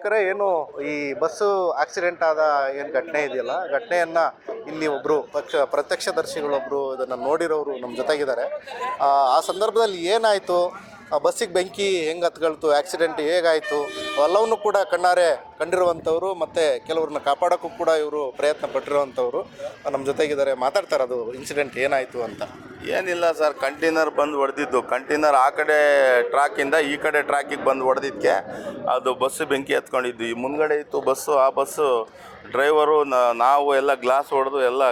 ಯಾಕಂದ್ರೆ ಏನು ಈ ಬಸ್ಸು ಆಕ್ಸಿಡೆಂಟ್ ಆದ ಏನು ಘಟನೆ ಇದೆಯಲ್ಲ ಘಟನೆಯನ್ನ ಇಲ್ಲಿ ಒಬ್ರು ಪಕ್ಷ ಪ್ರತ್ಯಕ್ಷದರ್ಶಿಗಳೊಬ್ಬರು ಇದನ್ನ ನೋಡಿರೋರು ನಮ್ಮ ಜೊತೆಗಿದ್ದಾರೆ. ಆ, ಸಂದರ್ಭದಲ್ಲಿ ಏನಾಯ್ತು? ಆ ಬಸ್ಸಿಗೆ ಬೆಂಕಿ ಹೆಂಗೆ ಹತ್ಗಳ್ತು ಆಕ್ಸಿಡೆಂಟ್ ಹೇಗಾಯಿತು? ಎಲ್ಲವನ್ನೂ ಕೂಡ ಕಣ್ಣಾರೆ ಕಂಡಿರುವಂಥವ್ರು ಮತ್ತು ಕೆಲವ್ರನ್ನ ಕಾಪಾಡೋಕ್ಕೂ ಕೂಡ ಇವರು ಪ್ರಯತ್ನ ಪಟ್ಟಿರುವಂಥವ್ರು ನಮ್ಮ ಜೊತೆಗಿದ್ದಾರೆ. ಮಾತಾಡ್ತಾರೆ ಅದು ಇನ್ಸಿಡೆಂಟ್ ಏನಾಯಿತು ಅಂತ. ಏನಿಲ್ಲ ಸರ್, ಕಂಟೈನರ್ ಬಂದು ಹೊಡೆದಿದ್ದು. ಕಂಟೈನರ್ ಆ ಕಡೆ ಟ್ರ್ಯಾಕಿಂದ ಈ ಕಡೆ ಟ್ರ್ಯಾಕಿಗೆ ಬಂದು ಹೊಡೆದಿದ್ದಕ್ಕೆ ಅದು ಬಸ್ಸು ಬೆಂಕಿ ಹತ್ಕೊಂಡಿದ್ದು ಈ ಮುಂದ್ಗಡೆ ಇತ್ತು ಬಸ್ಸು ಆ ಬಸ್ಸು ಡ್ರೈವರು ನಾವು ಎಲ್ಲ ಗ್ಲಾಸ್ ಹೊಡೆದು ಎಲ್ಲ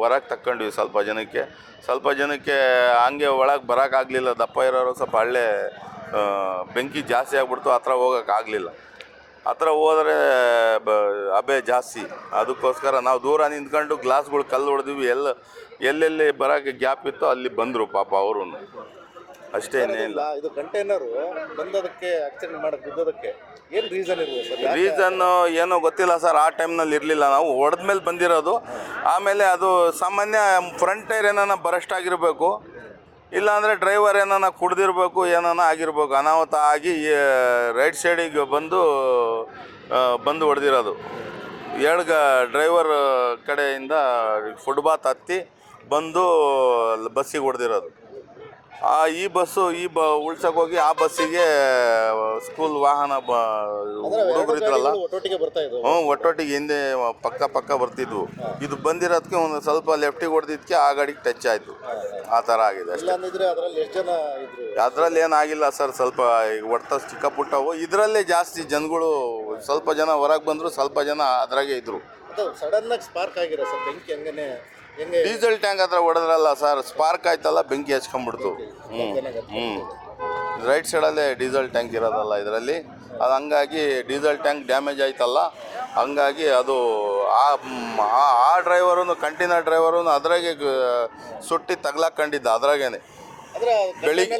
ಹೊರಗೆ ತಕ್ಕೊಂಡ್ವಿ ಸ್ವಲ್ಪ ಜನಕ್ಕೆ. ಸ್ವಲ್ಪ ಜನಕ್ಕೆ ಹಂಗೆ ಒಳಗೆ ಬರೋಕ್ಕಾಗಲಿಲ್ಲ ದಪ್ಪ ಇರೋರು ಸ್ವಲ್ಪ ಹಳ್ಳೆ ಬೆಂಕಿ ಜಾಸ್ತಿ ಆಗ್ಬಿಡ್ತು, ಹತ್ರ ಹೋಗೋಕ್ಕಾಗಲಿಲ್ಲ ಹತ್ರ ಹೋದರೆ ಬ ಅಬೆ ಜಾಸ್ತಿ. ಅದಕ್ಕೋಸ್ಕರ ನಾವು ದೂರ ನಿಂತ್ಕೊಂಡು ಗ್ಲಾಸ್ಗಳು ಕಲ್ಲು ಹೊಡೆದಿವಿ ಎಲ್ಲ ಎಲ್ಲೆಲ್ಲಿ ಬರೋಕ್ಕೆ ಗ್ಯಾಪ್ ಇತ್ತೋ ಅಲ್ಲಿ ಬಂದರು ಪಾಪ ಅವರು ಅಷ್ಟೇ ಇಲ್ಲ. ಇದು ಕಂಟೈನರು ಬಂದದಕ್ಕೆ ಆಕ್ಸಿಡೆಂಟ್ ಮಾಡಕ್ಕೆ ಬಿದ್ದೋದಕ್ಕೆ ಏನು ರೀಸನ್ ಇರ್ಬೋದು ಸರ್? ಯಾಕೆ? ರೀಸನ್ ಏನೋ ಗೊತ್ತಿಲ್ಲ ಸರ್ ಆ ಟೈಮ್ನಲ್ಲಿ ಇರಲಿಲ್ಲ ನಾವು. ಹೊಡೆದ್ಮೇಲೆ ಬಂದಿರೋದು. ಆಮೇಲೆ ಅದು ಸಾಮಾನ್ಯ ಫ್ರಂಟ್ ಟೈರ್ ಏನಾನ ಬರಸ್ಟ್ ಆಗಿರಬೇಕು. ಇಲ್ಲಾಂದರೆ ಡ್ರೈವರ್ ಏನಾನ ಕುಡ್ದಿರ್ಬೇಕು ಏನಾನ ಆಗಿರ್ಬೇಕು, ಅನಾಹುತ ಆಗಿ ರೈಟ್ ಸೈಡಿಗೆ ಬಂದು ಬಂದು ಹೊಡೆದಿರೋದು. ಏಳ್ಗ ಡ್ರೈವರ್ ಕಡೆಯಿಂದ ಫುಟ್ಬಾತ್ ಹತ್ತಿ ಬಂದು ಬಸ್ಸಿಗೆ ಹೊಡೆದಿರೋದು. ಆ ಈ ಬಸ್ಸು ಈ ಬ ಉಳ್ಸಕ್ ಹೋಗಿ ಆ ಬಸ್ಸಿಗೆ ಸ್ಕೂಲ್ ವಾಹನ ಬ ಹುಡುಗರು ಇದ್ರಲ್ಲ. ಹ್ಞೂ ಒಟ್ಟೊಟ್ಟಿಗೆ ಹಿಂದೆ ಪಕ್ಕ ಪಕ್ಕ ಬರ್ತಿದ್ವು. ಇದು ಬಂದಿರೋದಕ್ಕೆ ಒಂದು ಸ್ವಲ್ಪ ಲೆಫ್ಟಿಗೆ ಹೊಡೆದಿದ್ದಕ್ಕೆ ಆ ಗಾಡಿಗೆ ಟಚ್ ಆಯಿತು. ಆ ಥರ ಆಗಿದೆ ಅಷ್ಟೇ. ಅದ್ರಲ್ಲಿ ಎಷ್ಟು ಜನ ಇದ್ರು? ಅದರಲ್ಲಿ ಏನಾಗಿಲ್ಲ ಸರ್ ಸ್ವಲ್ಪ ಈಗ ಒಟ್ಟ ಚಿಕ್ಕ ಪುಟ್ಟವು ಇದರಲ್ಲೇ ಜಾಸ್ತಿ ಜನಗಳು ಸ್ವಲ್ಪ ಜನ ಹೊರಗೆ ಬಂದರು ಸ್ವಲ್ಪ ಜನ ಅದ್ರಾಗೆ ಇದ್ದರು ಅದು ಸಡನ್ ಆಗಿ ಸ್ಪಾರ್ಕ್ ಆಗಿರೋ ಸರ್ ಬೆಂಕಿ ಹಂಗನೆ ಹೆಂಗೆ ಡೀಸೆಲ್ ಟ್ಯಾಂಕ್ ಹತ್ರ ಹೊಡೆದ್ರಲ್ಲ ಸರ್ ಸ್ಪಾರ್ಕ್ ಆಯ್ತಲ್ಲ ಬೆಂಕಿ ಹಚ್ಕೊಂಡ್ಬಿಡ್ತು. ಹ್ಞೂ ಹ್ಞೂ ರೈಟ್ ಸೈಡಲ್ಲೇ ಡೀಸೆಲ್ ಟ್ಯಾಂಕ್ ಇರೋದಲ್ಲ ಇದರಲ್ಲಿ. ಅದು ಹಂಗಾಗಿ ಡೀಸೆಲ್ ಟ್ಯಾಂಕ್ ಡ್ಯಾಮೇಜ್ ಆಯ್ತಲ್ಲ. ಹಂಗಾಗಿ ಅದು ಆ ಆ- ಡ್ರೈವರ್ ಕಂಟೈನರ್ ಡ್ರೈವರು ಅದ್ರಾಗೆ ಸುಟ್ಟಿ ತಗ್ಲಾಕೊಂಡಿದ್ದ ಅದ್ರಾಗೇನೆ. ಅಂದ್ರೆ ಬೆಳಿಗ್ಗೆ-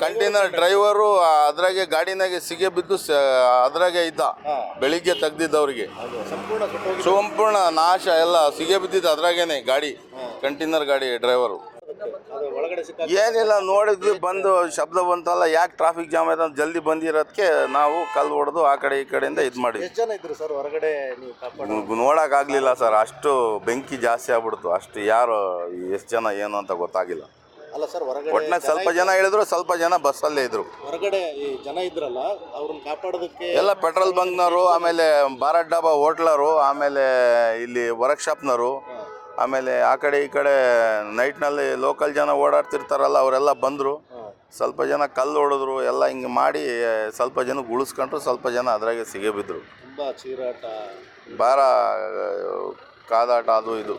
ಕಂಟೈನರ್ ಡ್ರೈವರು ಅದ್ರಾಗೆ ಗಾಡಿನಾಗೆ ಸಿಗೆ ಬಿದ್ದು ಸ ಅದ್ರಾಗೆ ಇದ್ದ. ಬೆಳಿಗ್ಗೆ ತೆಗ್ದಿದ್ದವ್ರಿಗೆ. ಸಂಪೂರ್ಣ ಸಂಪೂರ್ಣ ನಾಶ ಎಲ್ಲ ಸಿಗೆ ಬಿದ್ದಿದ್ದು ಅದ್ರಾಗೇನೆ ಗಾಡಿ ಕಂಟೈನರ್ ಗಾಡಿ ಡ್ರೈವರು ಏನಿಲ್ಲ ನೋಡಿದ್ವಿ ಬಂದು ಶಬ್ದ ಬಂತಲ್ಲ ಯಾಕೆ ಟ್ರಾಫಿಕ್ ಜಾಮ್ ಆಯ್ತು ಅಂತ ಜಲ್ದಿ ಬಂದಿರೋದಕ್ಕೆ ನಾವು ಕಲ್ಲು ಹೊಡೆದು ಆ ಕಡೆ ಈ ಕಡೆಯಿಂದ ಇದು ಮಾಡಿದ್ವಿ. ಎಷ್ಟು ಜನ ಇದ್ರು ಸರ್ ಹೊರಗಡೆ ನೀವು ಕಾಪಾಡ? ನೋಡೋಕ್ಕಾಗಲಿಲ್ಲ ಸರ್ ಅಷ್ಟು ಬೆಂಕಿ ಜಾಸ್ತಿ ಆಗ್ಬಿಡ್ತು. ಅಷ್ಟು ಯಾರು ಎಷ್ಟು ಜನ ಏನು ಅಂತ ಗೊತ್ತಾಗಿಲ್ಲ. ಅಲ್ಲ ಸರ್ ಹೊರಗಡೆ ಸ್ವಲ್ಪ ಜನ ಹೇಳಿದ್ರು ಸ್ವಲ್ಪ ಜನ ಬಸ್ಸಲ್ಲೇ ಇದ್ರು. ಹೊರಗಡೆ ಈ ಜನ ಇದ್ರಲ್ಲ ಅವ್ರನ್ನ ಕಾಪಾಡೋದಕ್ಕೆ ಎಲ್ಲ ಪೆಟ್ರೋಲ್ ಬಂಕ್ನವರು ಆಮೇಲೆ ಭಾರತ್ ಡಾಬಾ ಹೋಟ್ಲರು ಆಮೇಲೆ ಇಲ್ಲಿ ವರ್ಕ್ಶಾಪ್ನವರು ಆಮೇಲೆ ಆ ಕಡೆ ಈ ಕಡೆ ನೈಟ್ನಲ್ಲಿ ಲೋಕಲ್ ಜನ ಓಡಾಡ್ತಿರ್ತಾರಲ್ಲ ಅವರೆಲ್ಲ ಬಂದರು. ಸ್ವಲ್ಪ ಜನ ಕಲ್ಲು ಹೊಡೆದ್ರು ಎಲ್ಲ ಹಿಂಗೆ ಮಾಡಿ ಸ್ವಲ್ಪ ಜನ ಉಳಿಸ್ಕೊಂಡ್ರು ಸ್ವಲ್ಪ ಜನ ಅದ್ರಾಗೆ ಸಿಗಬಿದ್ರು ತುಂಬಾ ಚೀರಾಟ. ಭಾರ ಕಾದಾಟ ಅದು ಇದು.